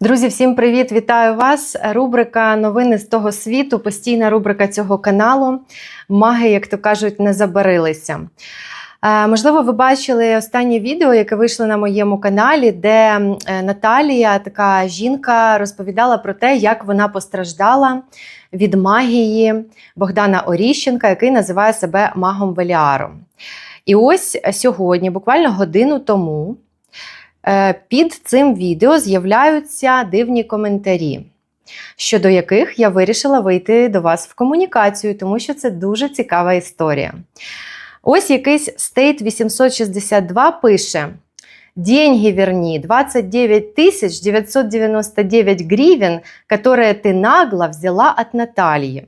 Друзі, всім привіт! Вітаю вас! Рубрика Новини з того світу, постійна рубрика цього каналу. Маги, як то кажуть, не забарилися. Е, Можливо, ви бачили останнє відео, яке вийшло на моєму каналі, де е, Наталія, така жінка, розповідала про те, як вона постраждала від магії Богдана Оріщенка, який називає себе магом Веліаром. І ось сьогодні, буквально годину тому, під цим відео з'являються дивні коментарі, щодо яких я вирішила вийти до вас в комунікацію, тому що це дуже цікава історія. Ось якийсь State 862 пише. Деньги верни 29 тысяч 999 гривен, которые ти нагло взяла від Наталії.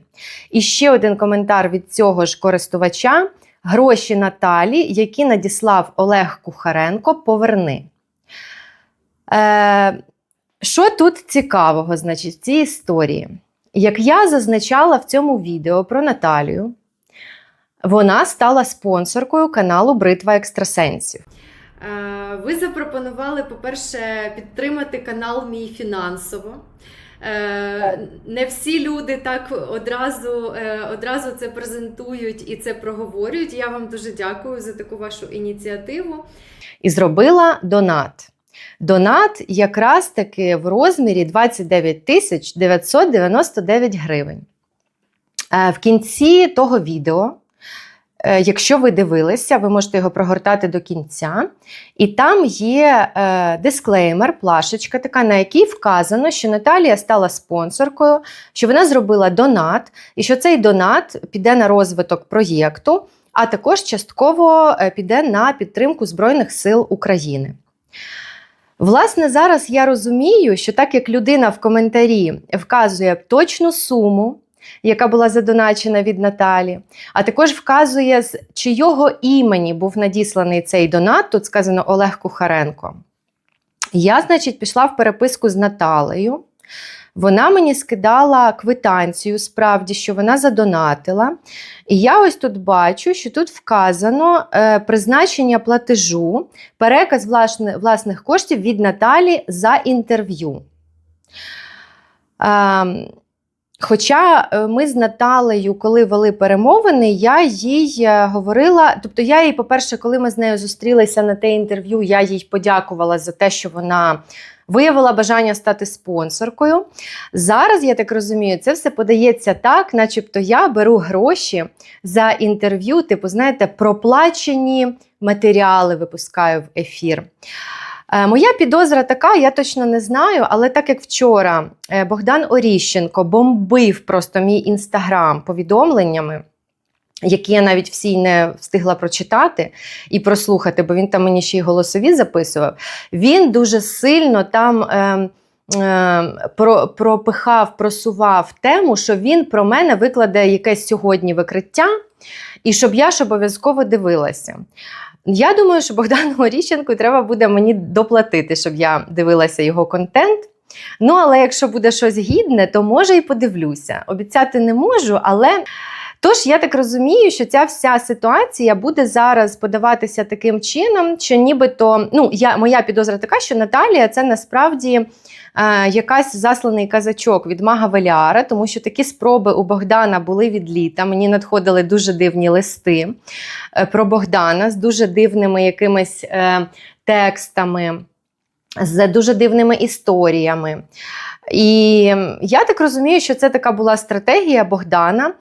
І ще один коментар від цього ж користувача: гроші Наталі, які надіслав Олег Кухаренко, поверни. Е, що тут цікавого, значить, в цій історії? Як я зазначала в цьому відео про Наталію, вона стала спонсоркою каналу Бритва екстрасенсів. Е, Ви запропонували, по-перше, підтримати канал мій фінансово. Е, Не всі люди так одразу, одразу це презентують і це проговорюють. Я вам дуже дякую за таку вашу ініціативу. і зробила донат. Донат якраз таки в розмірі 29 тисяч 999 гривень. Е, В кінці того відео, е, якщо ви дивилися, ви можете його прогортати до кінця. І там є е, дисклеймер, плашечка така, на якій вказано, що Наталія стала спонсоркою, що вона зробила донат, і що цей донат піде на розвиток проєкту, а також частково піде на підтримку Збройних сил України. Власне, зараз я розумію, що так як людина в коментарі вказує точну суму, яка була задоначена від Наталі, а також вказує, з чийого імені був надісланий цей донат, тут сказано Олег Кухаренко. Я, значить, пішла в переписку з Наталею. Вона мені скидала квитанцію, справді, що вона задонатила. І я ось тут бачу, що тут вказано е, призначення платежу, переказ власне, власних коштів від Наталі за інтерв'ю. Ем, Хоча е, ми з Наталею, коли вели перемовини, я їй е, говорила, тобто я їй, по-перше, коли ми з нею зустрілися на те інтерв'ю, я їй подякувала за те, що вона виявила бажання стати спонсоркою. Зараз, я так розумію, це все подається так, начебто я беру гроші за інтерв'ю, типу, знаєте, проплачені матеріали випускаю в ефір. Е, Моя підозра така, я точно не знаю, але так як вчора е, Богдан Оріщенко бомбив просто мій інстаграм повідомленнями, які я навіть всі не встигла прочитати і прослухати, бо він там мені ще й голосові записував. Він дуже сильно там. Е, про, пропихав, просував тему, що він про мене викладе якесь сьогодні викриття, і щоб я ж обов'язково дивилася. Я думаю, що Богдану Оріщенку треба буде мені доплатити, щоб я дивилася його контент. Ну, але якщо буде щось гідне, то може і подивлюся. Обіцяти не можу, але. Тож я так розумію, що ця вся ситуація буде зараз подаватися таким чином, що нібито ну я моя підозра така, що Наталія це насправді е, якась засланий казачок від мага Веліара, тому що такі спроби у Богдана були від літа. Мені надходили дуже дивні листи е, про Богдана з дуже дивними якимись е, текстами, з дуже дивними історіями. І я так розумію, що це така була стратегія Богдана.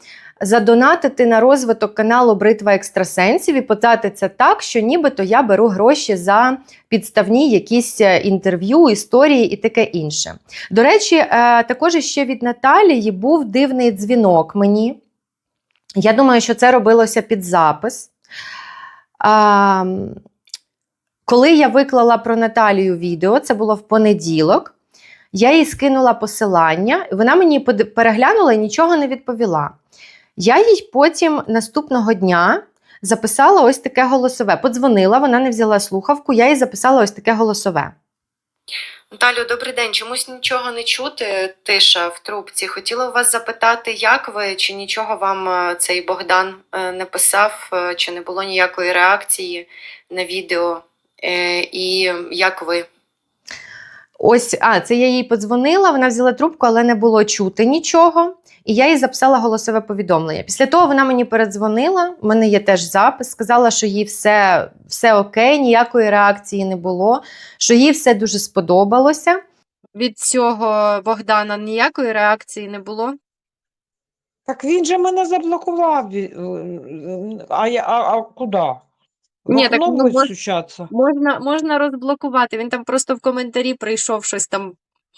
Задонатити на розвиток каналу Бритва екстрасенсів і подати це так, що нібито я беру гроші за підставні якісь е, інтерв'ю, історії і таке інше. До речі, е, також ще від Наталії був дивний дзвінок мені. Я думаю, що це робилося під запис. Коли я виклала про Наталію відео, це було в понеділок. Я їй скинула посилання, вона мені переглянула і нічого не відповіла. Я їй потім наступного дня записала ось таке голосове. Подзвонила, вона не взяла слухавку, я їй записала ось таке голосове. Наталю, добрий день. Чомусь нічого не чути, тиша в трубці. Хотіла у вас запитати, як ви, чи нічого вам е, цей Богдан е, не писав, е, чи не було ніякої реакції на відео, і як ви? Ось, а, це я їй подзвонила, вона взяла трубку, але не було чути нічого. І я їй записала голосове повідомлення. Після того вона мені передзвонила. У мене є теж запис. Сказала, що їй все, все окей, ніякої реакції не було, що їй все дуже сподобалося. Від цього Богдана ніякої реакції не було. Так він же мене заблокував. е, А, я, а, а куди? Ні, так ну, мож- Можна, можна розблокувати. Він там просто в коментарі прийшов щось там.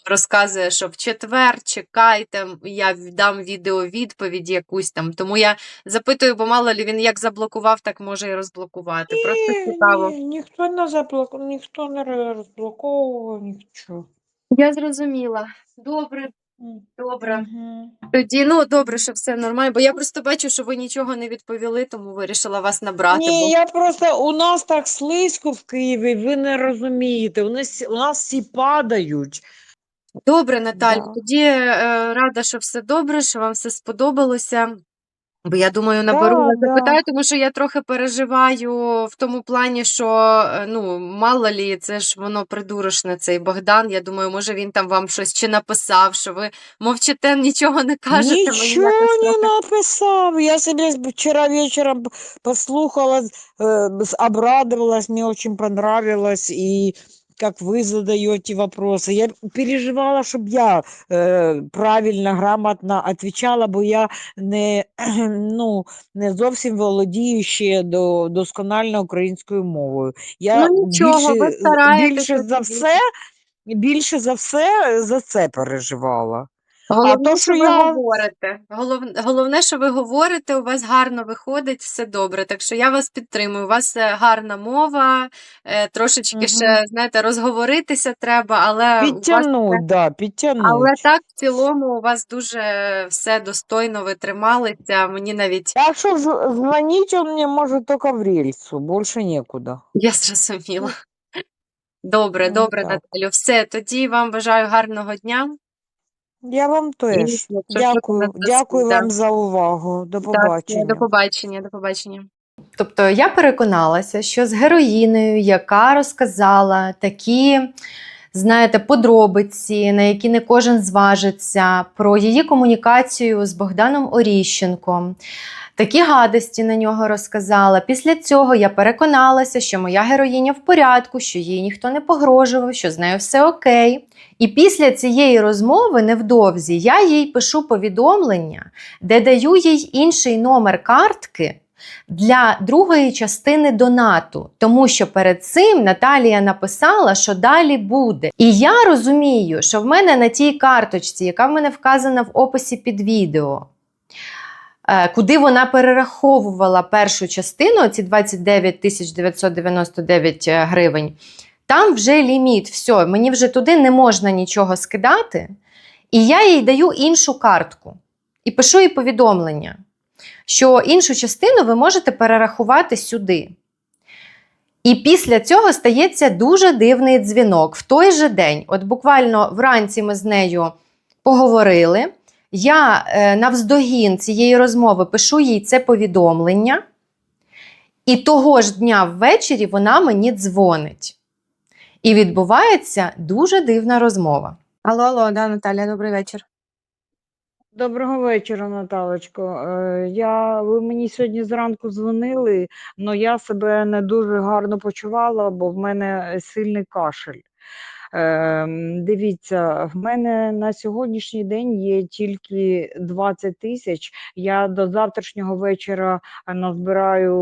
Розказує, що в четвер чекайте, я дам відеовідповідь якусь там. Тому я запитую, бо мало ли він як заблокував, так може і розблокувати. Просто цікаво. ні, ніхто не заблокував, ніхто не розблоковував, нічого. Я зрозуміла. Добре, добре. мгм. Тоді ну добре, що все нормально. Бо я просто бачу, що ви нічого не відповіли, тому вирішила вас набрати. Ні, бо... я просто у нас так слизько в Києві, ви не розумієте. У нас, у нас всі падають. Добре, Наталю, Да. тоді е, рада, що все добре, що вам все сподобалося. Бо я думаю, наберу Да, вас да. запитаю, тому що я трохи переживаю в тому плані, що е, ну мало лі, це ж воно придурочне, цей Богдан. Я думаю, може він там вам щось чи написав, що ви мовчите, нічого не кажете. Нічого якось не написав. Я себе вчера вечером послухала, с- обрадовалась, мне очень понравилось, и как вы задаете вопросы. Я переживала, чтобы я э, правильно, грамотно отвечала, бо я не, ну, не зовсім володію ще до, досконально українською мовою. Я Ну, нічого, ви більше, стараєтеся більше за тоді. все, більше за все за це переживала. Головне, то, що що ви я- говорите. Головне, головне, що ви говорите, у вас гарно виходить, все добре. Так що я вас підтримую. У вас е, гарна мова, е, трошечки Мгм. ще, знаєте, розговоритися треба, але у вас Підтягнуть, да, підтягнуть. але так в цілому у вас дуже все достойно ви трималися. Мені навіть Так что з- звонить он мне может только в рельсу, больше некуда. я зрозуміла. Добре, Ну, добре. Наталю. Все, тоді вам бажаю гарного дня. Я вам теж. що, на Дякую, дякую да. вам за увагу. До Так, побачення. до побачення, до побачення. Тобто я переконалася, що з героїнею, яка розказала такі, знаєте, подробиці, на які не кожен зважиться, про її комунікацію з Богданом Оріщенком. Такі гадості на нього розказала. Після цього я переконалася, що моя героїня в порядку, що їй ніхто не погрожував, що з нею все окей. І після цієї розмови невдовзі я їй пишу повідомлення, де даю їй інший номер картки для другої частини донату, тому що перед цим Наталія написала, що далі буде. І я розумію, що в мене на тій карточці, яка в мене вказана в описі під відео, е, куди вона перераховувала першу частину, ці 29 тисяч 999 гривень, там вже ліміт, все, мені вже туди не можна нічого скидати. І я їй даю іншу картку і пишу їй повідомлення, що іншу частину ви можете перерахувати сюди. І після цього стається дуже дивний дзвінок. В той же день, от буквально вранці ми з нею поговорили. Я е, навздогін цієї розмови пишу їй це повідомлення, і того ж дня ввечері вона мені дзвонить. І відбувається дуже дивна розмова. Алло, алло, да, Наталя, добрий вечір. Доброго вечора, Наталочко. Е, Я, ви мені сьогодні зранку дзвонили, але я себе не дуже гарно почувала, бо в мене сильний кашель. Ем, Дивіться, в мене на сьогоднішній день є тільки 20 тисяч. Я до завтрашнього вечора назбираю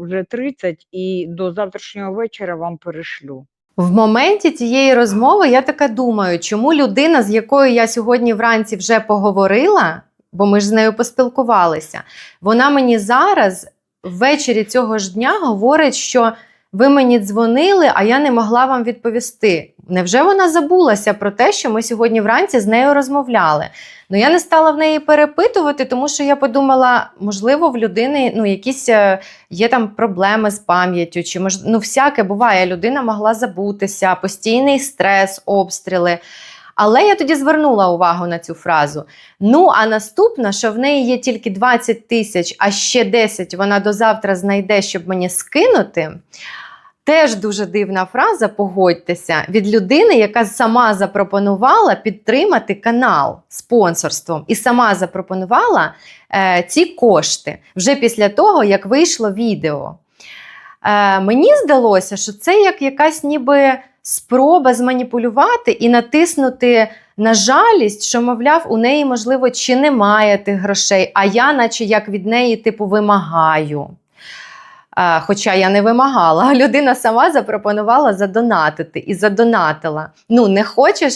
вже 30 і до завтрашнього вечора вам перешлю. В моменті цієї розмови я така думаю, чому людина, з якою я сьогодні вранці вже поговорила, бо ми ж з нею поспілкувалися, вона мені зараз ввечері цього ж дня говорить, що ви мені дзвонили, а я не могла вам відповісти. Невже вона забулася про те, що ми сьогодні вранці з нею розмовляли? Ну я не стала в неї перепитувати, тому що я подумала, можливо, в людини ну, якісь е, є там проблеми з пам'яттю, чи мож... ну, всяке буває, людина могла забутися, постійний стрес, обстріли. Але я тоді звернула увагу на цю фразу. Ну, а наступна, що в неї є тільки 20 тисяч, а ще 10 вона до завтра знайде, щоб мені скинути. Теж дуже дивна фраза, погодьтеся, від людини, яка сама запропонувала підтримати канал спонсорством і сама запропонувала е, ці кошти вже після того, як вийшло відео. Е, мені здалося, що це як якась ніби спроба зманіпулювати і натиснути на жалість, що, мовляв, у неї, можливо, чи немає тих грошей, а я, наче як від неї, типу, вимагаю. Хоча я не вимагала, людина сама запропонувала задонатити і задонатила. Ну, не хочеш,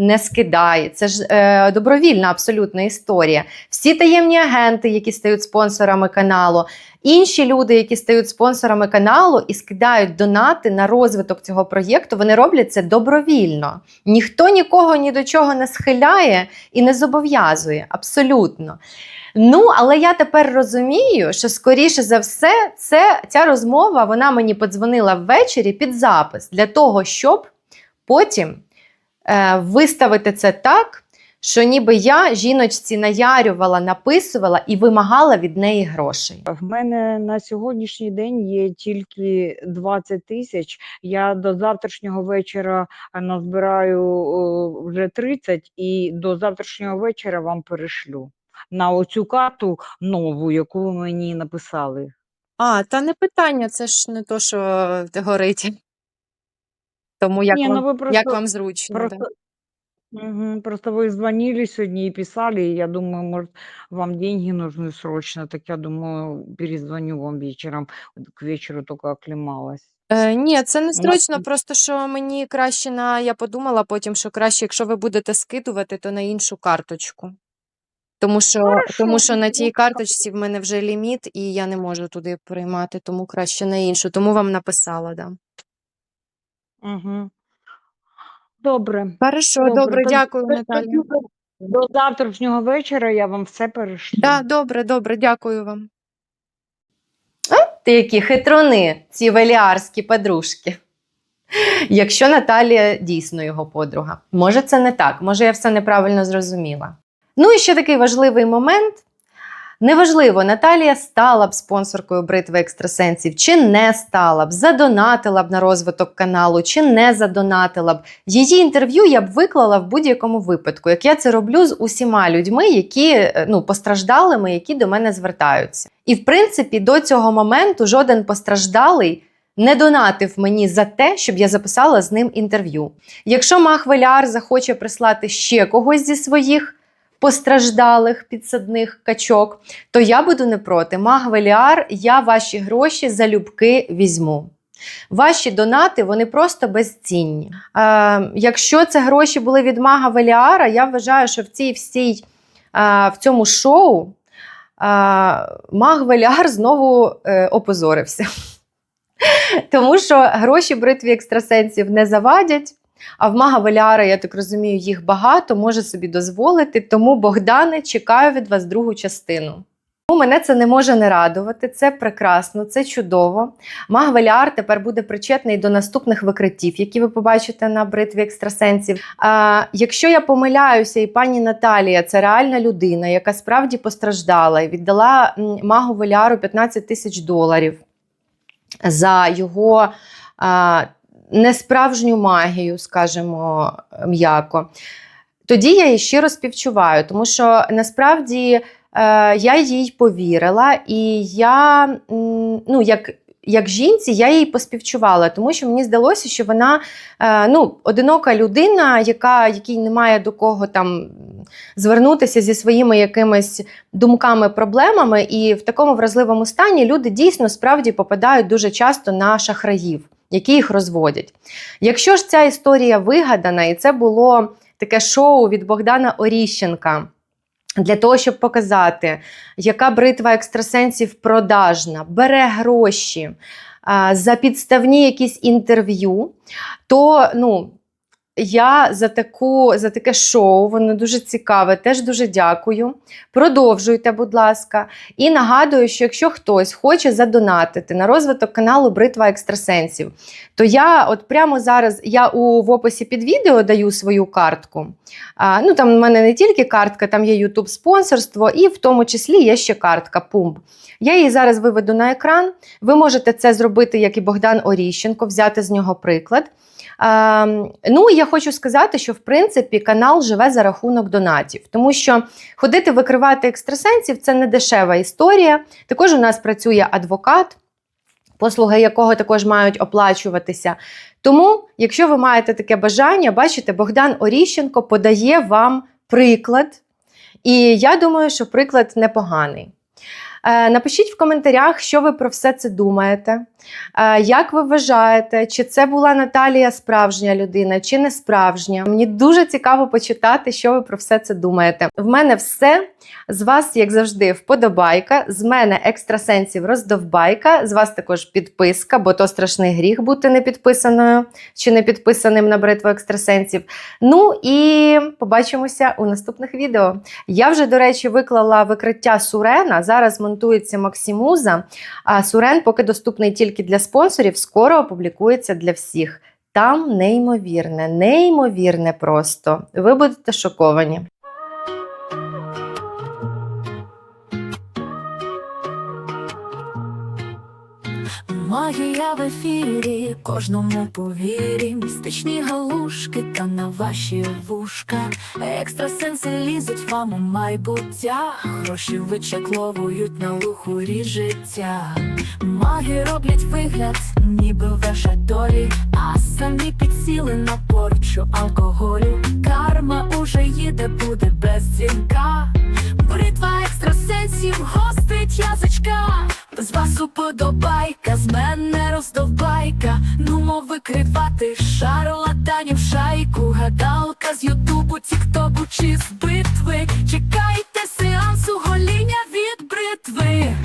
не скидай. Це ж е, добровільна абсолютна історія. Всі таємні агенти, які стають спонсорами каналу, інші люди, які стають спонсорами каналу і скидають донати на розвиток цього проєкту, вони роблять це добровільно. Ніхто нікого ні до чого не схиляє і не зобов'язує. Абсолютно. Ну, але я тепер розумію, що скоріше за все, це, ця розмова вона мені подзвонила ввечері під запис для того, щоб потім виставити це так, що ніби я жіночці наярювала, написувала і вимагала від неї грошей. В мене на сьогоднішній день є тільки 20 тисяч. Я до завтрашнього вечора назбираю вже 30 і до завтрашнього вечора вам перешлю на оцю карту нову, яку ви мені написали. А, та не питання, це ж не то, що горить. Тому як, Ні, вам, ну ви просто, як вам зручно. да. просто, Мгм, просто вы звонили сегодня и писали, и я думаю, может, вам деньги нужны срочно, так я думаю, перезвоню вам вечером, к вечеру только оклемалась. Е, ні, це не нас срочно, просто що мені краще на. Я подумала потім, що краще, якщо ви будете скидувати, то на іншу карточку. Тому що, Хорошо, тому що на ну, тій карточці в мене вже ліміт, і я не можу туди приймати, тому краще на іншу. Тому вам написала, да. Угу. Добре. Хорошо, Добре, добре, то- дякую, Наталя. До завтрашнього вечора я вам все перешлю. Да, добре, добре, дякую вам. Ти які хитруни, ці веліарські подружки. Якщо Наталія дійсно його подруга. Може, це не так, може, я все неправильно зрозуміла. Ну і ще такий важливий момент. Неважливо, Наталія стала б спонсоркою бритви екстрасенсів, чи не стала б, задонатила б на розвиток каналу, чи не задонатила б. Її інтерв'ю я б виклала в будь-якому випадку, як я це роблю з усіма людьми, які е, ну, постраждалими, які до мене звертаються. І в принципі, до цього моменту жоден постраждалий не донатив мені за те, щоб я записала з ним інтерв'ю. Якщо Махвеляр захоче прислати ще когось зі своїх постраждалих підсадних качок, то я буду не проти. Махвеліар, я ваші гроші залюбки візьму. Ваші донати вони просто безцінні. Е, якщо це гроші були від Мага Веліара, я вважаю, що в цій всій е, в цьому шоу е, Маг Веліар знову е, опозорився. Тому що гроші бритві екстрасенсів не завадять. А в мага Веліара, я так розумію, їх багато, може собі дозволити. Тому, Богдане, чекаю від вас другу частину. Ну, Мене це не може не радувати, це прекрасно, це чудово. Маг Веліар тепер буде причетний до наступних викриттів, які ви побачите на бритві екстрасенсів. А, якщо я помиляюся, і пані Наталія це реальна людина, яка справді постраждала і віддала магу Веліару 15 тисяч доларів за його а, несправжню магію, скажімо м'яко. Тоді я їй щиро співчуваю, тому що насправді е, я їй повірила, і я, ну, як, як жінці, я їй поспівчувала, тому що мені здалося, що вона е, ну, одинока людина, яка, якій немає до кого там звернутися зі своїми якимись думками, проблемами, і в такому вразливому стані люди дійсно справді попадають дуже часто на шахраїв, які їх розводять. Якщо ж ця історія вигадана, і це було таке шоу від Богдана Оріщенка. Для того, щоб показати, яка бритва екстрасенсів продажна, бере гроші за підставні якісь інтерв'ю, то ну, я за таку за таке шоу. Воно дуже цікаве. Теж дуже дякую. Продовжуйте, будь ласка. І нагадую, що якщо хтось хоче задонатити на розвиток каналу Бритва Екстрасенсів, то я от прямо зараз я у в описі під відео даю свою картку. А, ну там в мене не тільки картка, там є YouTube спонсорство, і в тому числі є ще картка Пумб. Я її зараз виведу на екран. Ви можете це зробити, як і Богдан Оріщенко, взяти з нього приклад. А, ну, я хочу сказати, що в принципі канал живе за рахунок донатів, тому що ходити викривати екстрасенсів це не дешева історія. Також у нас працює адвокат, послуги якого також мають оплачуватися. Тому, якщо ви маєте таке бажання, бачите, Богдан Оріщенко подає вам приклад, і я думаю, що приклад непоганий. Е, Напишіть в коментарях, що ви про все це думаєте. Е, Як ви вважаєте, чи це була Наталія справжня людина, чи не справжня? Мені дуже цікаво почитати, що ви про все це думаєте. В мене все. З вас, як завжди, вподобайка. З мене екстрасенсів роздовбайка. З вас також підписка, бо то страшний гріх бути не підписаною чи не підписаним на бритву екстрасенсів. Ну і побачимося у наступних відео. Я вже, до речі, виклала викриття Сурена. Зараз монтується Максимуза. А Сурен, поки доступний тільки для спонсорів, скоро опублікується для всіх. Там неймовірне, неймовірне просто. Ви будете шоковані. Магія в ефірі, кожному повірі, містичні галушки та на ваші вушка. Екстрасенси лізуть вам у майбуття, гроші вичекловують на лухурі життя. Маги роблять вигляд, ніби веша долі, а самі підсіли на порчу алкоголю. Карма уже їде, буде без дзвінка. Бритва екстрасенсів гострить язичка. З вас уподобайка, з мене роздовбайка. Нумо викривати шарлатанів шайку. Гадалка з Ютубу, Тіктоку чи з битви. Чекайте сеансу гоління від бритви.